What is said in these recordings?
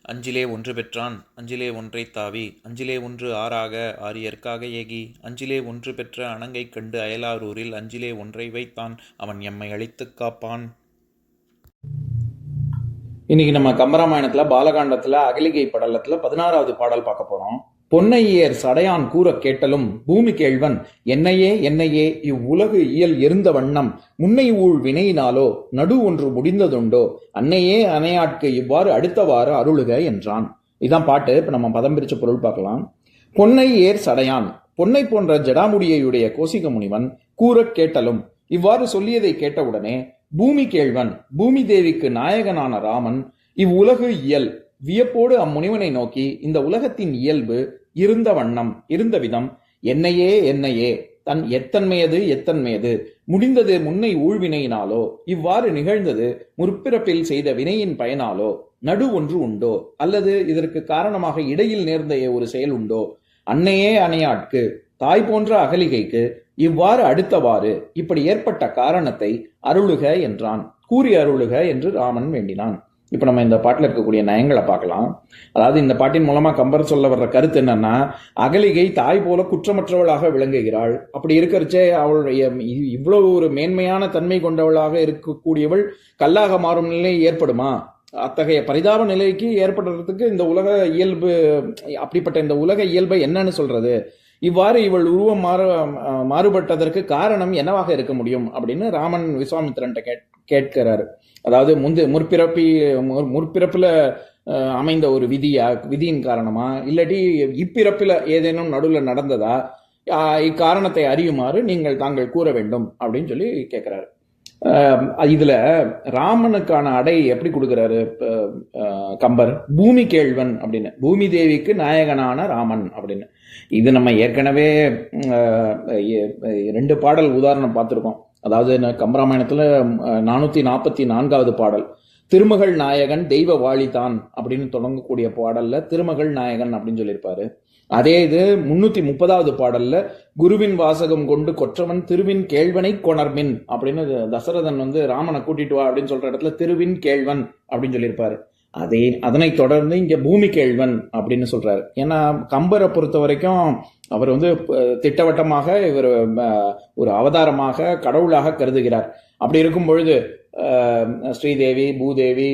அஞ்சிலே ஒன்று பெற்றான் அஞ்சிலே ஒன்றை தாவி அஞ்சிலே ஒன்று ஆறாக ஆரியற்காக ஏகி அஞ்சிலே ஒன்று பெற்ற அணங்கை கண்டு அயலாரூரில் அஞ்சிலே ஒன்றை வைத்தான் அவன் எம்மை அழித்துக் காப்பான். இன்னைக்கு நம்ம கம்பராமாயணத்தில் பாலகாண்டத்தில் அகிலிகை படலத்தில் பதினாறாவது பாடல் பார்க்க போகிறோம் பொன்னையர் சடையான் கூற கேட்டலும் பூமி கேழ்வன் என்னையே என்னையே இவ்வுலகு இயல் இருந்த வண்ணம் முன்னை ஊழ் வினையினாலோ நடு ஒன்று முடிந்ததுண்டோ அன்னையே அணையாட்கு இவ்வாறு அடுத்தவாறு அருளுக என்றான். இதான் பாட்டு. இப்ப நம்ம பதம் பிரிச்ச பொருள் பார்க்கலாம். பொன்னை ஏர் சடையான் பொன்னை போன்ற ஜடாமுடியையுடைய கோசிக முனிவன் கூறக் கேட்டலும் இவ்வாறு சொல்லியதை கேட்டவுடனே பூமி கேழ்வன் பூமி தேவிக்கு நாயகனான ராமன் இவ்வுலகு இயல் வியப்போடு அம்முனிவனை நோக்கி இந்த உலகத்தின் இயல்பு இருந்த வண்ணம் இருந்த விதம் என்னையே என்னையே தன் எத்தன்மையது எத்தன்மையது முடிந்தது முன்னை ஊழ்வினையினாலோ இவ்வாறு நிகழ்ந்தது முற்பிறப்பில் செய்த வினையின் பயனாலோ நடு ஒன்று உண்டோ அல்லது இதற்கு காரணமாக இடையில் நேர்ந்த ஒரு செயல் உண்டோ அன்னையே அணையாட்கு தாய் போன்ற அகலிகைக்கு இவ்வாறு அடுத்தவாறு இப்படி ஏற்பட்ட காரணத்தை அருளுக என்றான். கூறி அருளுக என்று ராமன் வேண்டினான். இப்போ நம்ம இந்த பாட்டில் இருக்கக்கூடிய நயங்களை பார்க்கலாம். அதாவது இந்த பாட்டின் மூலமாக கம்பர் சொல்ல வர்ற கருத்து என்னன்னா அகலிகை தாய் போல குற்றமற்றவளாக விளங்குகிறாள். அப்படி இருக்கிறச்சே அவளுடைய இ- இவ்வளவு ஒரு மேன்மையான தன்மை கொண்டவளாக இருக்கக்கூடியவள் கல்லாக மாறும் நிலை ஏற்படுமா? அத்தகைய பரிதாப நிலைக்கு ஏற்படுறதுக்கு இந்த உலக இயல்பு அப்படிப்பட்ட இந்த உலக இயல்பை என்னன்னு சொல்றது? இவ்வாறு இவள் உருவம் மாறு மாறுபட்டதற்கு காரணம் என்னவாக இருக்க முடியும்? அப்படின்னு ராமன் விஸ்வாமித்திரன்ட்ட கேட் கேட்கிறாரு. அதாவது முந்து முற்பிறப்பி முற்- அமைந்த ஒரு விதியா விதியின் காரணமா? இல்லாட்டி இப்பிறப்பில் ஏதேனும் நடுவில் நடந்ததா? இக்காரணத்தை அறியுமாறு நீங்கள் தாங்கள் கூற வேண்டும் அப்படின்னு சொல்லி கேட்குறாரு. இதில் ராமனுக்கான அடை எப்படி கொடுக்குறாரு? கம்பர் பூமி கேழ்வன் அப்படின்னு. பூமி தேவிக்கு நாயகனான ராமன் அப்படின்னு. இது நம்ம ஏற்கனவே ரெண்டு பாடல் உதாரணம் பார்த்துருக்கோம். அதாவது என்ன கம்பராமாயணத்தில் நானூற்றி நாற்பத்தி நான்காவது பாடல். திருமகள் நாயகன் தெய்வ வாழிதான் அப்படின்னு தொடங்கக்கூடிய பாடலில் திருமகள் நாயகன் அப்படின்னு சொல்லியிருப்பாரு. அதே இது முன்னூற்றி முப்பதாவது பாடலில் குருவின் வாசகம் கொண்டு கொற்றவன் திருவின் கேழ்வனை கொணர்மின் அப்படின்னு தசரதன் வந்து ராமனை கூட்டிட்டு வா அப்படின்னு சொல்கிற இடத்துல திருவின் கேழ்வன் அப்படின்னு சொல்லியிருப்பாரு. அதே அதனை தொடர்ந்து இங்கே பூமி கேழ்வன் அப்படின்னு சொல்கிறார் ஏன்னா கம்பரை பொறுத்த வரைக்கும் அவர் வந்து திட்டவட்டமாக இவர் ஒரு அவதாரமாக கடவுளாக கருதுகிறார். அப்படி இருக்கும் பொழுது ஸ்ரீதேவி பூதேவி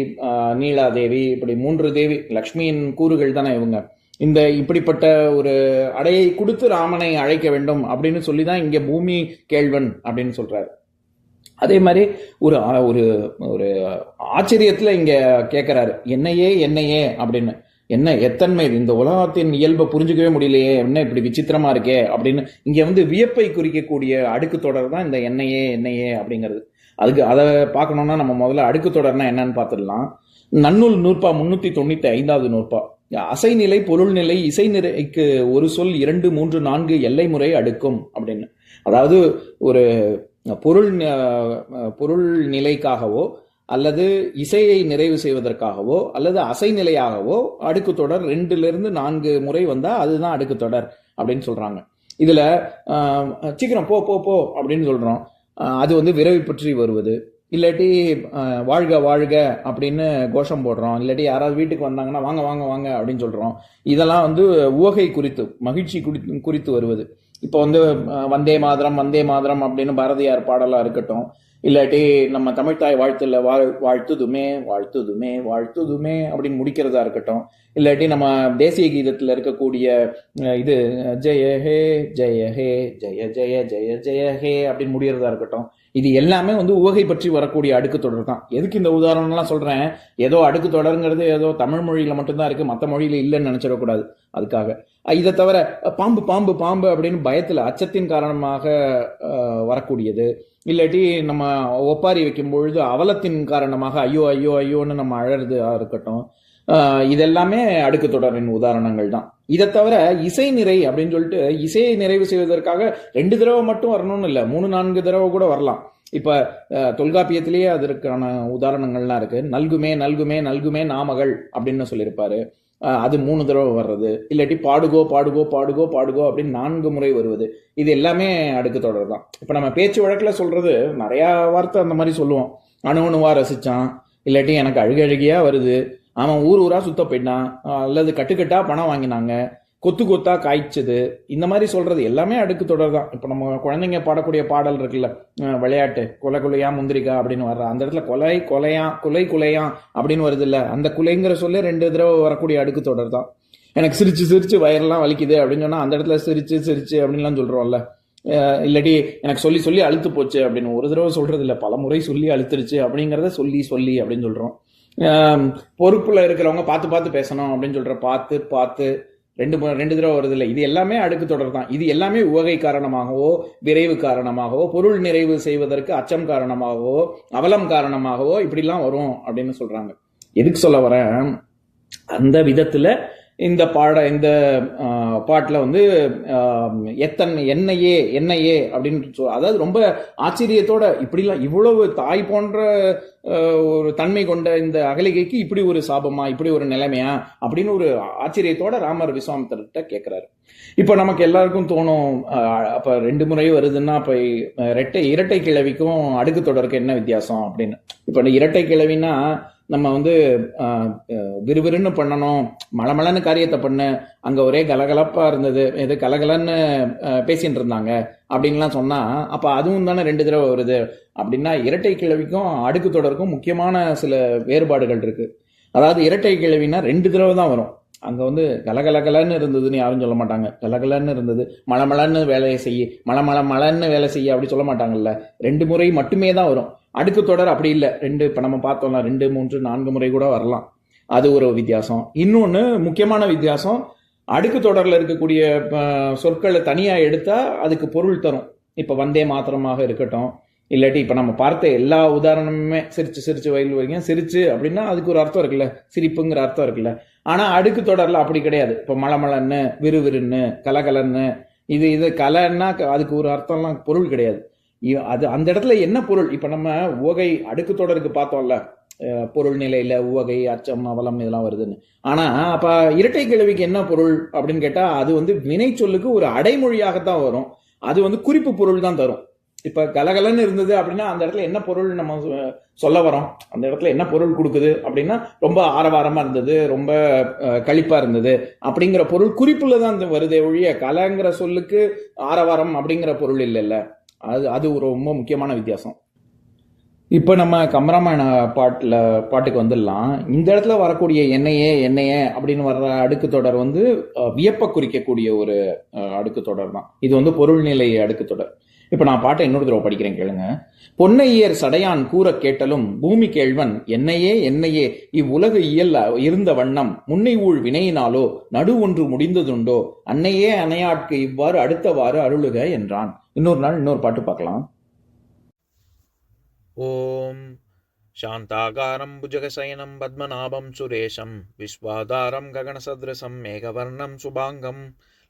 நீலாதேவி இப்படி மூன்று தேவி லக்ஷ்மியின் கூறுகள் தானே இவங்க. இந்த இப்படிப்பட்ட ஒரு அடையை கொடுத்து ராமனை அழைக்க வேண்டும் அப்படின்னு சொல்லி தான் இங்கே பூமி கேழ்வன் அப்படின்னு சொல்கிறாரு அதே மாதிரி ஒரு ஒரு ஒரு ஆச்சரியத்தில் இங்கே கேட்குறாரு என்னையே என்னையே அப்படின்னு. என்ன எத்தன்மை? இது? இந்த உலகத்தின் இயல்பை புரிஞ்சுக்கவே முடியலையே. என்ன இப்படி விசித்திரமா இருக்கே அப்படின்னு. இங்கே வந்து வியப்பை குறிக்கக்கூடிய அடுக்கு தொடர் தான் இந்த என்னையே என்னையே அப்படிங்கிறது. அதுக்கு அதை பார்க்கணுன்னா நம்ம முதல்ல அடுக்கு தொடர்னா என்னன்னு பார்த்துடலாம். நன்னூல் நூற்பா முன்னூற்றி தொண்ணூற்றி ஐந்தாவது நூற்பா. அசைநிலை பொருள்நிலை இசை நிறைக்கு ஒரு சொல் இரண்டு மூன்று நான்கு எல்லை முறை அடுக்கும் அப்படின்னு. அதாவது ஒரு பொருள் பொருள் நிலைக்காகவோ அல்லது இசையை நிறைவு செய்வதற்காகவோ அல்லது அசை நிலையாகவோ அடுக்கு தொடர் ரெண்டுலேருந்து நான்கு முறை வந்தால் அதுதான் அடுக்கு தொடர் அப்படின்னு சொல்கிறாங்க இதில் சீக்கிரம் போ போ போ அப்படின்னு சொல்கிறோம் அது வந்து விரைவு பற்றி வருவது. இல்லாட்டி வாழ்க வாழ்க அப்படின்னு கோஷம் போடுறோம். இல்லாட்டி யாராவது வீட்டுக்கு வந்தாங்கன்னா வாங்க வாங்க வாங்க அப்படின்னு சொல்கிறோம் இதெல்லாம் வந்து உவகை குறித்து மகிழ்ச்சி குறித்து குறித்து வருவது. இப்போ வந்து வந்தே மாதரம் வந்தே மாதரம் அப்படின்னு பாரதியார் பாடலாக இருக்கட்டும். இல்லாட்டி நம்ம தமிழ்தாய் வாழ்த்துல வாழ் வாழ்த்துதுமே வாழ்த்துதுமே வாழ்த்துதுமே அப்படின்னு முடிக்கிறதா இருக்கட்டும். இல்லாட்டி நம்ம தேசிய கீதத்தில் இருக்கக்கூடிய இது ஜெய ஹே ஜெய ஹே ஜெய ஜெய ஜெய ஜெய ஹே அப்படின்னு முடிகிறதா இருக்கட்டும். இது எல்லாமே வந்து உவகை பற்றி வரக்கூடிய அடுக்கு தொடர் தான். எதுக்கு இந்த உதாரணம்லாம் சொல்கிறேன் ஏதோ அடுக்கு தொடருங்கிறது ஏதோ தமிழ் மொழியில் மட்டும்தான் இருக்குது மற்ற மொழியில் இல்லைன்னு நினச்சிடக்கூடாது அதுக்காக. இதை தவிர பாம்பு பாம்பு பாம்பு அப்படின்னு பயத்தில் அச்சத்தின் காரணமாக வரக்கூடியது. இல்லாட்டி நம்ம ஒப்பாரி வைக்கும் பொழுது அவலத்தின் காரணமாக ஐயோ ஐயோ ஐயோன்னு நம்ம அழறதா இருக்கட்டும். இதெல்லாமே அடுக்கு தொடரின் உதாரணங்கள் தான். இதை தவிர இசை நிறை அப்படின்னு சொல்லிட்டு இசையை நிறைவு செய்வதற்காக ரெண்டு தடவை மட்டும் வரணும்னு இல்லை மூணு நான்கு தடவை கூட வரலாம். இப்போ தொல்காப்பியத்திலேயே அதற்கான உதாரணங்கள்லாம் இருக்கு. நல்குமே நல்குமே நல்குமே நாமகள் அப்படின்னு சொல்லியிருப்பாரு. அது மூணு தடவை வர்றது. இல்லாட்டி பாடுகோ பாடுகோ பாடுகோ பாடுகோ அப்படின்னு நான்கு முறை வருவது. இது எல்லாமே அடுக்கு தொடர் தான். இப்போ நம்ம பேச்சு வழக்கில் சொல்றது நிறையா வார்த்தை அந்த மாதிரி சொல்லுவோம். அணு அணுவா ரசித்தான் இல்லாட்டி எனக்கு அழுகழுகியாக வருது. அவன் ஊர் ஊரா சுத்த போயிட்டான். அல்லது கட்டுக்கட்டா பணம் வாங்கினாங்க. கொத்து கொத்தா காய்ச்சது. இந்த மாதிரி சொல்றது எல்லாமே அடுக்கு தொடர் தான். இப்போ நம்ம குழந்தைங்க பாடக்கூடிய பாடல் இருக்குல்ல விளையாட்டு கொலை கொலையா முந்திரிக்கா அப்படின்னு வர்ற அந்த இடத்துல கொலை கொலையா கொலை குலையா அப்படின்னு வருது இல்ல அந்த குலைங்கிற சொல்ல ரெண்டு தடவை வரக்கூடிய அடுக்கு தொடர் தான். எனக்கு சிரிச்சு சிரிச்சு வயரெல்லாம் வலிக்குது அப்படின்னு சொன்னா அந்த இடத்துல சிரிச்சு சிரிச்சு அப்படின்லாம் சொல்றோம்ல. இல்லாட்டி எனக்கு சொல்லி சொல்லி அழுத்து போச்சு அப்படின்னு ஒரு தடவை சொல்றது இல்ல பல முறை சொல்லி அழுத்துருச்சு அப்படிங்கிறத சொல்லி சொல்லி அப்படின்னு சொல்றோம். பொறுப்பில் இருக்கிறவங்க பார்த்து பார்த்து பேசணும் அப்படின்னு சொல்ற பார்த்து பார்த்து ரெண்டு ரெண்டு தடவை வருது இல்லை. இது எல்லாமே அடுக்கு தொடர் தான். இது எல்லாமே உவகை காரணமாகவோ விரைவு காரணமாகவோ பொருள் நிறைவு செய்வதற்கு அச்சம் காரணமாகவோ அவலம் காரணமாகவோ இப்படிலாம் வரும் அப்படின்னு சொல்றாங்க. எதுக்கு சொல்ல வரேன்? அந்த விதத்துல இந்த பாட இந்த பாட்டில் வந்து எத்தன் என்னையே என்னையே அப்படின்னு சொல் அதாவது ரொம்ப ஆச்சரியத்தோட இப்படிலாம் இவ்வளவு தாய் போன்ற ஒரு தன்மை கொண்ட இந்த அகலிகைக்கு இப்படி ஒரு சாபமா இப்படி ஒரு நிலைமையா அப்படின்னு ஒரு ஆச்சரியத்தோட ராமர் விஸ்வாமித்தர்கிட்ட கேட்குறாரு இப்போ நமக்கு எல்லாருக்கும் தோணும் அப்போ ரெண்டு முறை வருதுன்னா இப்போ இரட்டை இரட்டை கிழவிக்கும் அடுக்கு தொடருக்கு என்ன வித்தியாசம் அப்படின்னு. இப்போ இரட்டை கிழவின்னா நம்ம வந்து விறுவிறுன்னு பண்ணணும். மலமலன்னு காரியத்தை பண்ணு. அங்கே ஒரே கலகலப்பாக இருந்தது. எது கலகலன்னு பேசிகிட்டு இருந்தாங்க. அப்படின்லாம் சொன்னால் அப்போ அதுவும் தானே ரெண்டு தடவை வருது. அப்படின்னா இரட்டை கிழவிக்கும் அடுக்கு தொடருக்கும் முக்கியமான சில வேறுபாடுகள் இருக்குது அதாவது இரட்டை கிழவினா ரெண்டு தடவை தான் வரும். அங்கே வந்து கலகலகலன்னு இருந்ததுன்னு யாரும் சொல்ல மாட்டாங்க. கலகலன்னு இருந்தது. மலமலன்னு வேலையை செய்ய மளமள மலன்னு வேலை செய்ய அப்படி சொல்ல மாட்டாங்கல்ல. ரெண்டு முறை மட்டுமே தான் வரும். அடுக்கு தொடர் அப்படி இல்லை. ரெண்டு இப்போ நம்ம பார்த்தோம்ல ரெண்டு மூன்று நான்கு முறை கூட வரலாம். அது ஒரு வித்தியாசம். இன்னொன்று முக்கியமான வித்தியாசம் அடுக்கு தொடரில் இருக்கக்கூடிய சொற்களை தனியாக எடுத்தால் அதுக்கு பொருள் தரும். இப்போ வந்தே மாத்திரமாக இருக்கட்டும். இல்லாட்டி இப்போ நம்ம பார்த்த எல்லா உதாரணமுமே சிரிச்சு சிரிச்சு வயல் வரைக்கும் சிரிச்சு அப்படின்னா அதுக்கு ஒரு அர்த்தம் இருக்குல்ல. சிரிப்புங்கிற அர்த்தம் இருக்குல்ல. ஆனால் அடுக்கு தொடரில் அப்படி கிடையாது. இப்போ மலமலன்னு விறுவிறுன்னு கலகலன்னு இது இது கலைன்னா க- அதுக்கு ஒரு அர்த்தம்லாம் பொருள் கிடையாது. அது அந்த இடத்துல என்ன பொருள்? இப்போ நம்ம உவகை அடுக்கு தொடருக்கு பார்த்தோம்ல பொருள் நிலையில உவகை அச்சம் அவலம் இதெல்லாம் வருதுன்னு. ஆனா அப்ப இரட்டை கிழவிக்கு என்ன பொருள் அப்படின்னு கேட்டா அது வந்து வினை சொல்லுக்கு ஒரு அடைமொழியாகத்தான் வரும். அது வந்து குறிப்பு பொருள் தான் தரும். இப்ப கலகலன்னு இருந்தது அப்படின்னா அந்த இடத்துல என்ன பொருள் நம்ம சொ- சொல்ல வரோம்? அந்த இடத்துல என்ன பொருள் கொடுக்குது அப்படின்னா ரொம்ப ஆரவாரமா இருந்தது ரொம்ப அஹ், இருந்தது அப்படிங்கிற பொருள் குறிப்புல தான் இந்த வருதே ஒழிய கலங்கிற சொல்லுக்கு ஆரவாரம் அப்படிங்கிற பொருள் இல்லைல்ல. அது அது ஒரு ரொம்ப முக்கியமான வித்தியாசம். இப்போ நம்ம கம்பராமாயண பாட்டில் பாட்டுக்கு வந்துடலாம். இந்த இடத்துல வரக்கூடிய எண்ணெயே என்னையே அப்படின்னு வர்ற அடுக்கு தொடர் வந்து வியப்ப வியப்பை குறிக்கக்கூடிய ஒரு அடுக்கு தொடர் தான் இது வந்து பொருள்நிலை அடுக்கு தொடர். இப்போ நான் பாட்டை இன்னொரு தடவை படிக்கிறேன் கேளுங்க பொன்னையர் சடையான் கூற கேட்டலும் பூமி கேழ்வன் என்னையே என்னையே இவ்வுலகு இயல் இருந்த வண்ணம் முன்னை ஊழ் வினையினாலோ நடு ஒன்று முடிந்ததுண்டோ அன்னையே அணையாட்கு இவ்வாறு அடுத்தவாறு அருளுக என்றான் இன்னொரு நாள் இன்னொரு பாட்டு பார்க்கலாம் ॐ शान्ताकारं भुजगशयनं पद्मनाभं सुरेशं विश्वाधारं गगनसदृशं मेघवर्णं शुभाङ्गं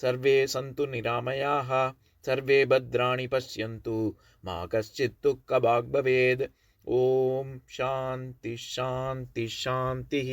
सर्वे सन्तु निरामयाः सर्वे भद्राणि पश्यन्तु मा कश्चित् दुःखभाग् भवेत् ॐ शान्ति शान्ति शान्तिः।